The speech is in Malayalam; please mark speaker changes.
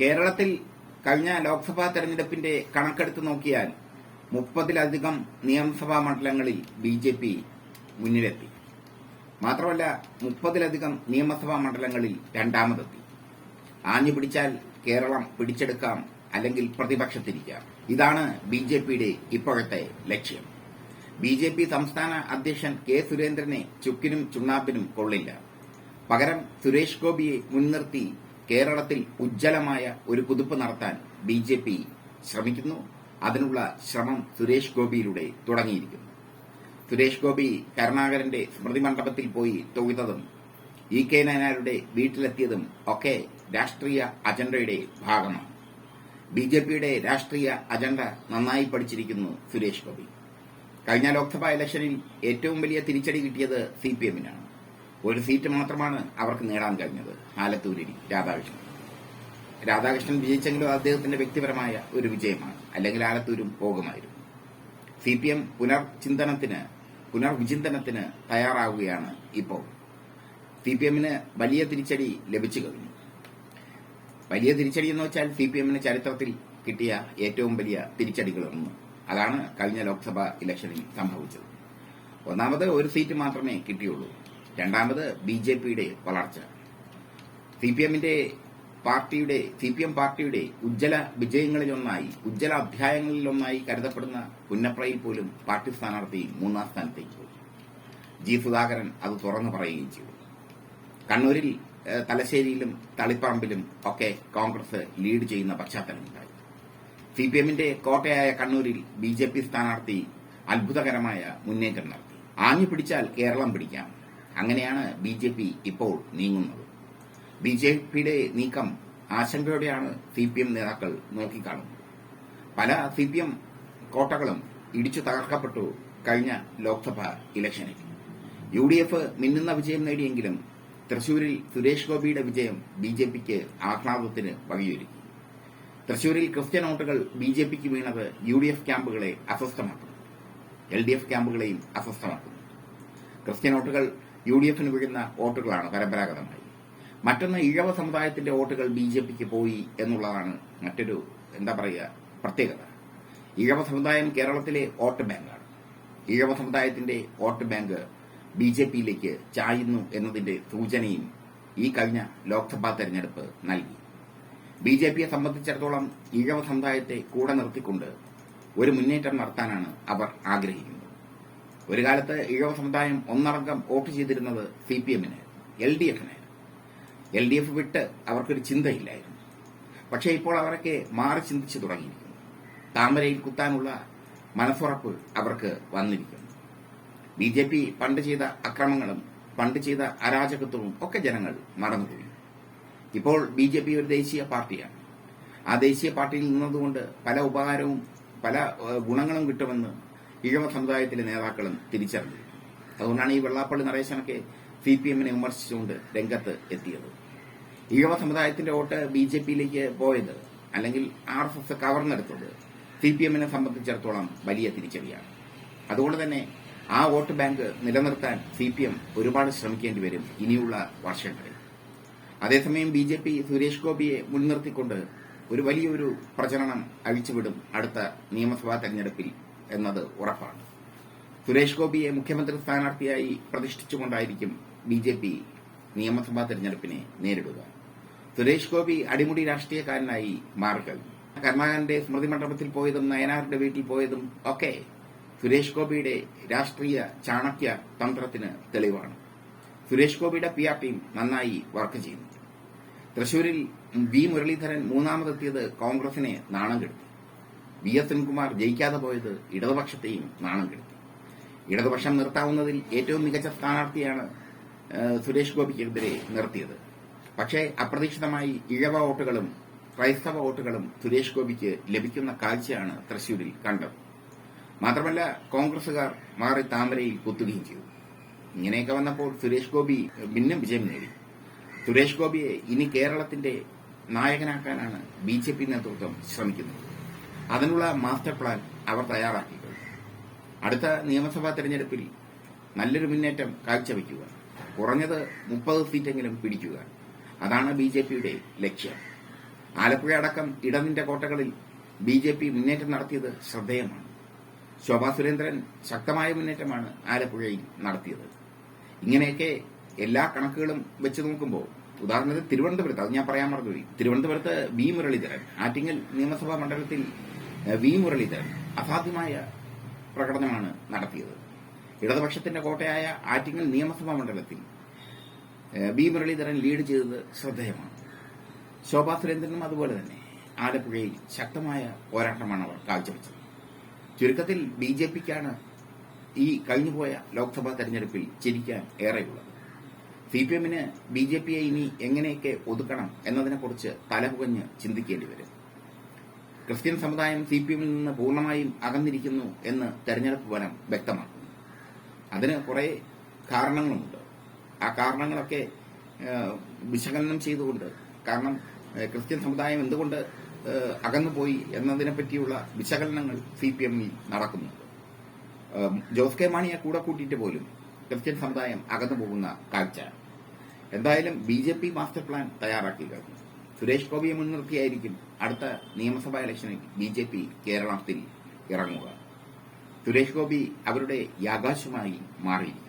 Speaker 1: കേരളത്തിൽ കഴിഞ്ഞ ലോക്സഭാ തെരഞ്ഞെടുപ്പിന്റെ കണക്കെടുത്ത് നോക്കിയാൽ മുപ്പതിലധികം നിയമസഭാ മണ്ഡലങ്ങളിൽ ബി ജെ പി മുന്നിലെത്തി. മാത്രമല്ല മുപ്പതിലധികം നിയമസഭാ മണ്ഡലങ്ങളിൽ രണ്ടാമതെത്തി. ആഞ്ഞു പിടിച്ചാൽ കേരളം പിടിച്ചെടുക്കാം അല്ലെങ്കിൽ പ്രതിപക്ഷത്തിരിക്കാം. ഇതാണ് ബി ജെ പിയുടെ ഇപ്പോഴത്തെ ലക്ഷ്യം. ബി ജെ പി സംസ്ഥാന അധ്യക്ഷൻ കെ സുരേന്ദ്രനെ ചുക്കിനും ചുണ്ണാപ്പിനും കൊള്ളില്ല. പകരം സുരേഷ് ഗോപിയെ മുൻനിർത്തി കേരളത്തിൽ ഉജ്ജ്വലമായ ഒരു കുതിപ്പ് നടത്താൻ ബി ജെ പി ശ്രമിക്കുന്നു. അതിനുള്ള ശ്രമം സുരേഷ് ഗോപിയിലൂടെ തുടങ്ങിയിരിക്കുന്നു. സുരേഷ് ഗോപി കരുണാകരന്റെ സ്മൃതി മണ്ഡപത്തിൽ പോയി തൊഴുതതും ഇ കെ നായനാരുടെ വീട്ടിലെത്തിയതും ഒക്കെ രാഷ്ട്രീയ അജണ്ടയുടെ ഭാഗമാണ്. ബി ജെ പിയുടെ രാഷ്ട്രീയ അജണ്ട നന്നായി പഠിച്ചിരിക്കുന്നു സുരേഷ് ഗോപി. കഴിഞ്ഞ ലോക്സഭാ ഇലക്ഷനിൽ ഏറ്റവും വലിയ തിരിച്ചടി കിട്ടിയത് സി പി എമ്മിനാണ്. ഒരു സീറ്റ് മാത്രമാണ് അവർക്ക് നേടാൻ കഴിഞ്ഞത്. ആലത്തൂരിൽ രാധാകൃഷ്ണൻ. രാധാകൃഷ്ണൻ വിജയിച്ചെങ്കിലും അദ്ദേഹത്തിന്റെ വ്യക്തിപരമായ ഒരു വിജയമാണ്. അല്ലെങ്കിൽ ആലത്തൂരും പോകുമായിരുന്നു സി പി എം പുനർചിന്തനത്തിന് പുനർവിചിന്തനത്തിന് തയ്യാറാവുകയാണ് ഇപ്പോൾ. സി പി എമ്മിന് വലിയ തിരിച്ചടി ലഭിച്ചു കഴിഞ്ഞു. വലിയ തിരിച്ചടി എന്ന് വെച്ചാൽ സി പി എമ്മിന് ചരിത്രത്തിൽ കിട്ടിയ ഏറ്റവും വലിയ തിരിച്ചടികളൊന്ന് അതാണ് കഴിഞ്ഞ ലോക്സഭാ ഇലക്ഷനിൽ സംഭവിച്ചത്. ഒന്നാമത് ഒരു സീറ്റ് മാത്രമേ കിട്ടിയുള്ളൂ. രണ്ടാമത് ബി ജെ പിയുടെ വളർച്ച. സി പി എമ്മിന്റെ പാർട്ടിയുടെ സി പി എം പാർട്ടിയുടെ ഉജ്ജ്വല വിജയങ്ങളിലൊന്നായി ഉജ്ജ്വല അധ്യായങ്ങളിലൊന്നായി കരുതപ്പെടുന്ന പുന്നപ്രയിൽ പോലും പാർട്ടി സ്ഥാനാർത്ഥി മൂന്നാം സ്ഥാനത്തേക്ക് പോയി. ജി സുധാകരൻ അത് തുറന്നു പറയുകയും ചെയ്തു. കണ്ണൂരിൽ തലശ്ശേരിയിലും തളിപ്പറമ്പിലും ഒക്കെ കോൺഗ്രസ് ലീഡ് ചെയ്യുന്ന പശ്ചാത്തലമുണ്ടായി. സി പി എമ്മിന്റെ കോട്ടയായ കണ്ണൂരിൽ ബി ജെ പി സ്ഥാനാർത്ഥി അത്ഭുതകരമായ മുന്നേറ്റം നടത്തി. ആഞ്ഞു പിടിച്ചാൽ കേരളം പിടിക്കാം. അങ്ങനെയാണ് ബി ജെ പി ഇപ്പോൾ നീങ്ങുന്നത്. ബി ജെ പിയുടെ നീക്കം ആശങ്കയോടെയാണ് സി പി എം നേതാക്കൾ നോക്കിക്കാണുന്നത്. പല സി പി എം കോട്ടകളും ഇടിച്ചു തകർക്കപ്പെട്ടു കഴിഞ്ഞ ലോക്സഭാ ഇലക്ഷനിൽ. യു ഡി എഫ് മിന്നുന്ന വിജയം നേടിയെങ്കിലും തൃശൂരിൽ സുരേഷ് ഗോപിയുടെ വിജയം ബി ജെ പിക്ക് ആഹ്ലാദത്തിന് വഴിയൊരുക്കി. തൃശൂരിൽ ക്രിസ്ത്യൻ വോട്ടുകൾ ബി ജെ പിക്ക് വീണത് യു ഡി എഫ് ക്യാമ്പുകളെ അസ്വസ്ഥമാക്കുന്നു. എൽ ഡി എഫ് ക്യാമ്പുകളെയും അസ്വസ്ഥമാക്കുന്നു. ക്രിസ്ത്യൻ വോട്ടുകൾ യു ഡി എഫിന് വീഴുന്ന വോട്ടുകളാണ് പരമ്പരാഗതമായി. മറ്റൊന്ന് ഇഴവ സമുദായത്തിന്റെ വോട്ടുകൾ ബി ജെ പിക്ക് പോയി എന്നുള്ളതാണ് മറ്റൊരു എന്താ പറയുക പ്രത്യേകത. ഇഴവ സമുദായം കേരളത്തിലെ വോട്ട് ബാങ്കാണ്. ഇഴവ സമുദായത്തിന്റെ വോട്ട് ബാങ്ക് ബി ജെ പിയിലേക്ക് ചായുന്നു എന്നതിന്റെ സൂചനയും ഈ കഴിഞ്ഞ ലോക്സഭാ തെരഞ്ഞെടുപ്പ് നൽകി. ബി ജെ പിയെ സംബന്ധിച്ചിടത്തോളം ഇഴവ സമുദായത്തെ കൂടെ നിർത്തിക്കൊണ്ട് ഒരു മുന്നേറ്റം നടത്താനാണ് അവർ ആഗ്രഹിക്കുന്നത്. ഒരു കാലത്ത് ഈഴവ സമുദായം ഒന്നടങ്കം വോട്ട് ചെയ്തിരുന്നത് സി പി എമ്മിന് L D L D F വിട്ട് അവർക്കൊരു ചിന്തയില്ലായിരുന്നു. പക്ഷേ ഇപ്പോൾ അവരൊക്കെ മാറി ചിന്തിച്ചു തുടങ്ങിയിരിക്കുന്നു. താമരയിൽ കുത്താനുള്ള മനസ്സുറപ്പ് അവർക്ക് വന്നിരിക്കുന്നു. ബി ജെ പി പണ്ട് ചെയ്ത അക്രമങ്ങളും പണ്ട് ചെയ്ത അരാജകത്വവും ഒക്കെ ജനങ്ങൾ മറന്നുപോയി ഇപ്പോൾ ബി ജെ പി ഒരു ദേശീയ പാർട്ടിയാണ്. ആ ദേശീയ പാർട്ടിയിൽ നിന്നതുകൊണ്ട് പല ഉപകാരവും പല ഗുണങ്ങളും കിട്ടുമെന്ന് ഇഴവ സമുദായത്തിലെ നേതാക്കളും തിരിച്ചറിഞ്ഞു അതുകൊണ്ടാണ് ഈ വെള്ളാപ്പള്ളി നരേശനൊക്കെ സി പി എമ്മിനെ വിമർശിച്ചുകൊണ്ട് രംഗത്ത് എത്തിയത്. ഈഴവ സമുദായത്തിന്റെ വോട്ട് ബി ജെ പിയിലേക്ക് പോയത് അല്ലെങ്കിൽ ആർ എസ് എസ് കവർന്നെടുത്തത് സി പി എമ്മിനെ സംബന്ധിച്ചിടത്തോളം വലിയ തിരിച്ചടിയാണ്. അതുകൊണ്ട് തന്നെ ആ വോട്ട് ബാങ്ക് നിലനിർത്താൻ സി പി എം ഒരുപാട് ശ്രമിക്കേണ്ടി വരും ഇനിയുള്ള വർഷങ്ങളിൽ. അതേസമയം ബി ജെ പി സുരേഷ് ഗോപിയെ മുൻനിർത്തിക്കൊണ്ട് ഒരു വലിയൊരു പ്രചരണം അഴിച്ചുവിടും അടുത്ത നിയമസഭാ തെരഞ്ഞെടുപ്പിൽ എന്നത് ഉറപ്പാണ്. സുരേഷ് ഗോപിയെ മുഖ്യമന്ത്രി സ്ഥാനാർത്ഥിയായി പ്രതിഷ്ഠിച്ചുകൊണ്ടായിരിക്കും ബി ജെ പി നിയമസഭാ തെരഞ്ഞെടുപ്പിനെ നേരിടുക. സുരേഷ് ഗോപി അടിമുടി രാഷ്ട്രീയക്കാരനായി മാറിക്കഴിഞ്ഞു. കരുണാകരന്റെ സ്മൃതി മണ്ഡപത്തിൽ പോയതും നയനാറിന്റെ വീട്ടിൽ പോയതും ഒക്കെ സുരേഷ് ഗോപിയുടെ രാഷ്ട്രീയ ചാണക്യ തന്ത്രത്തിന് തെളിവാണ്. സുരേഷ് ഗോപിയുടെ പി ആർ ടീം നന്നായി വർക്ക് ചെയ്യുന്നു തൃശൂരിൽ വി മുരളീധരൻ മൂന്നാമതെത്തിയത് കോൺഗ്രസിനെ നാണം കെടുത്തി. വി എസ് സെൻകുമാർ ജയിക്കാതെ പോയത് ഇടതുപക്ഷത്തെയും നാണം കെടുത്തി. ഇടതുപക്ഷം നിർത്താവുന്നതിൽ ഏറ്റവും മികച്ച സ്ഥാനാർത്ഥിയാണ് സുരേഷ് ഗോപിക്കെതിരെ നിർത്തിയത്. പക്ഷേ അപ്രതീക്ഷിതമായി ഇഴവ വോട്ടുകളും ക്രൈസ്തവ വോട്ടുകളും സുരേഷ് ഗോപിക്ക് ലഭിക്കുന്ന കാഴ്ചയാണ് തൃശൂരിൽ കണ്ടത്. മാത്രമല്ല കോൺഗ്രസുകാർ മാറി താമരയിൽ കുത്തുകയും ചെയ്തു. ഇങ്ങനെയൊക്കെ വന്നപ്പോൾ സുരേഷ് ഗോപി ഭിന്നം വിജയം നേടി. സുരേഷ് ഗോപിയെ ഇനി കേരളത്തിന്റെ നായകനാക്കാനാണ് ബി നേതൃത്വം ശ്രമിക്കുന്നത്. അതിനുള്ള മാസ്റ്റർ പ്ലാൻ അവർ തയ്യാറാക്കി അടുത്ത നിയമസഭാ തെരഞ്ഞെടുപ്പിൽ നല്ലൊരു മുന്നേറ്റം കാഴ്ചവെക്കുക. കുറഞ്ഞത് മുപ്പത് സീറ്റെങ്കിലും പിടിക്കുക. അതാണ് ബി ജെ പിയുടെ ലക്ഷ്യം. ആലപ്പുഴ അടക്കം ഇടതിന്റെ കോട്ടകളിൽ ബി ജെ പി മുന്നേറ്റം നടത്തിയത് ശ്രദ്ധേയമാണ്. ശോഭാ സുരേന്ദ്രൻ ശക്തമായ മുന്നേറ്റമാണ് ആലപ്പുഴയിൽ നടത്തിയത്. ഇങ്ങനെയൊക്കെ എല്ലാ കണക്കുകളും വെച്ച് നോക്കുമ്പോൾ ഉദാഹരണത്തിന് തിരുവനന്തപുരത്ത് അത് ഞാൻ പറയാൻ മറന്നുപോയി. തിരുവനന്തപുരത്ത് ബി മുരളീധരൻ ആറ്റിങ്ങൽ നിയമസഭാ മണ്ഡലത്തിൽ വി മുരളീധരൻ അസാധ്യമായ പ്രകടനമാണ് നടത്തിയത്. ഇടതുപക്ഷത്തിന്റെ കോട്ടയായ ആറ്റിങ്ങൽ നിയമസഭാ മണ്ഡലത്തിൽ ബി മുരളീധരൻ ലീഡ് ചെയ്തത് ശ്രദ്ധേയമാണ്. ശോഭാ സുരേന്ദ്രനും അതുപോലെ തന്നെ ആലപ്പുഴയിൽ ശക്തമായ പോരാട്ടമാണ് അവർ കാഴ്ചവെച്ചത്. ചുരുക്കത്തിൽ ബി ജെ പിക്കാണ് ഈ കഴിഞ്ഞുപോയ ലോക്സഭാ തെരഞ്ഞെടുപ്പിൽ ചിരിക്കാൻ ഏറെയുള്ളത്. സി പി എമ്മിന് ബി ജെ പിയെ ഇനി എങ്ങനെയൊക്കെ ഒതുക്കണം എന്നതിനെക്കുറിച്ച് തലപുകഞ്ഞ് ചിന്തിക്കേണ്ടി വരും. ക്രിസ്ത്യൻ സമുദായം സി പി എമ്മിൽ നിന്ന് പൂർണമായും അകന്നിരിക്കുന്നു എന്ന് തെരഞ്ഞെടുപ്പ് ഫലം വ്യക്തമാക്കുന്നു. അതിന് കുറെ കാരണങ്ങളുമുണ്ട്. ആ കാരണങ്ങളൊക്കെ വിശകലനം ചെയ്തുകൊണ്ട് കാരണം ക്രിസ്ത്യൻ സമുദായം എന്തുകൊണ്ട് അകന്നുപോയി എന്നതിനെ പറ്റിയുള്ള വിശകലനങ്ങൾ സി പി എമ്മിൽ നടക്കുന്നുണ്ട്. ജോസ് കെ മാണിയെ കൂടെ കൂട്ടിയിട്ട് പോലും ക്രിസ്ത്യൻ സമുദായം അകന്നു പോകുന്ന കാഴ്ച. എന്തായാലും B J P master plan തയ്യാറാക്കി കഴിഞ്ഞു. സുരേഷ് ഗോപിയെ മുൻനിർത്തിയായിരിക്കും അടുത്ത നിയമസഭാ ഇലക്ഷനിൽ ബി ജെ പി കേരളത്തിൽ ഇറങ്ങുക. സുരേഷ് ഗോപി അവരുടെ യാകാശമായി മാറിയിരിക്കുന്നു.